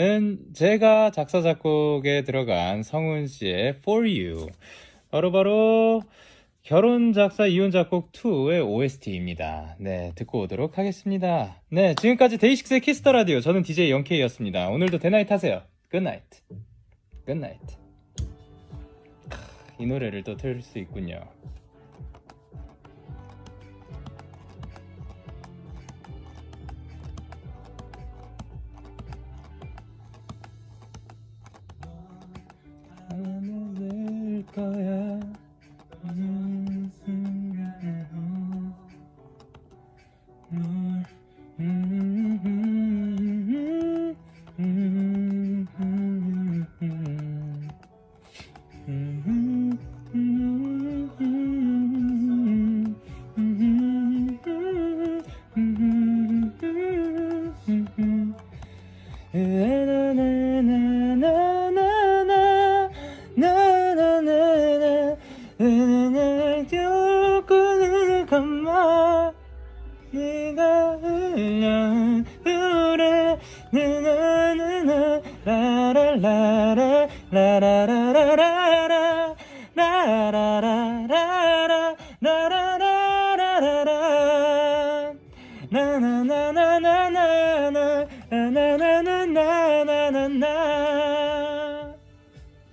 는 제가 작사 작곡에 들어간 성훈 씨의 For You 바로 바로 결혼 작사 이혼 작곡 2의 OST입니다. 네, 듣고 오도록 하겠습니다. 네, 지금까지 데이식스의 키스터 라디오 저는 DJ 영케이였습니다. 오늘도 대나잇 하세요. 굿나잇. 굿나잇. 이 노래를 또 틀을 수 있군요. 네가 흘려 그래 나나나나 라라라라 라라라라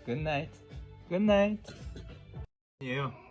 Good night Good night 이에요.